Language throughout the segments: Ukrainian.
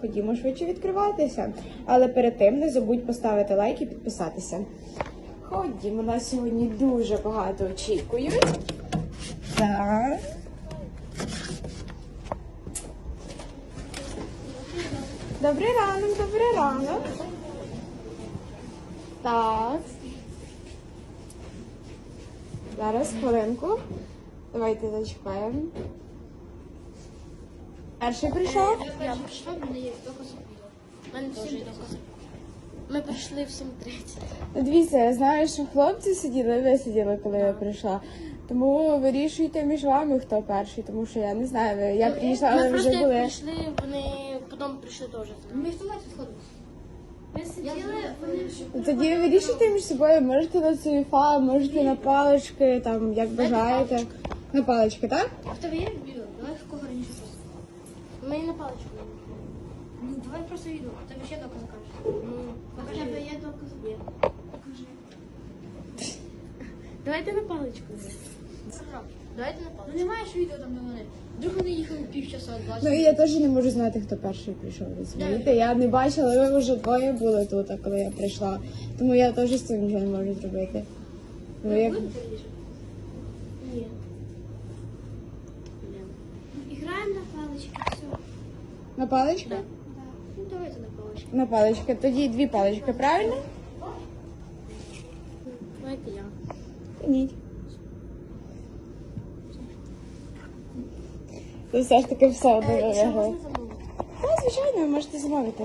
ходімо швидше відкриватися. Але перед тим не забудь поставити лайк і підписатися. Ходімо, нас сьогодні дуже багато очікують. Так. Добрий ранок, добрий ранок. Так. Зараз хвилинку. Давайте зачекаємо. Перший прийшов? Я прийшла, в мене є доказ. У мене. Ми прийшли в 7.30. Ну, Дивіться, я знаю, що хлопці сиділи, ви сиділи, коли я прийшла. Тому вирішуйте між вами, хто перший, тому що я не знаю, ви- я прийшла, але ви просто вже як були. прийшли, вони потім прийшли теж. Ми в туалеті сходилися. Ми сиділи, вони Ну, Тоді вирішуйте між собою, можете на цуєфа, можете на палички, там як бажаєте. На палички, так? А в тебе є відео? Давай в кого раніше Ми на паличку. Ну, давай просто відео. У тебе ще докази кажеш. Ну, Покажи. Тебе є докази? Є. Покажи. Давайте на паличку. Давайте на паличку. Ну паличку. не маєш відео там, де вони. Вдруг вони їхали півчаса, Ну і я теж не можу знати, хто перший прийшов. Розумієте? Я не бачила, ви вже двоє були тут, а коли я прийшла. Тому я теж з цим нічого не можу зробити. Ну, як... Ні. Ні. Граємо на палички, все. На палички? Да. Ну, давайте на паличку. На палички. Тоді дві палички, правильно? Давайте я. Ні. Це все ж таки все одно Е, ще виграли. можна замовити? Так, звичайно, ви можете замовити.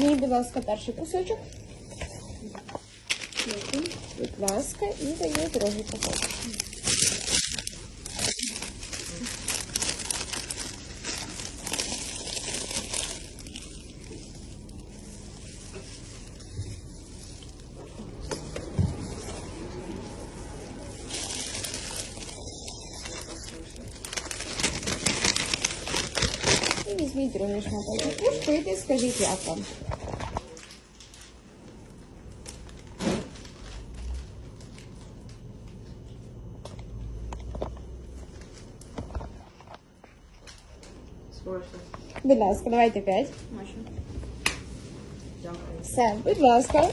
Візьміть, будь ласка, перший кусочок. Будь ласка, і даю другий кусочок. Візьміть другий шматочок. Куштуйте, скажіть, як вам. Будь ласка, давайте п'ять. Все, будь ласка.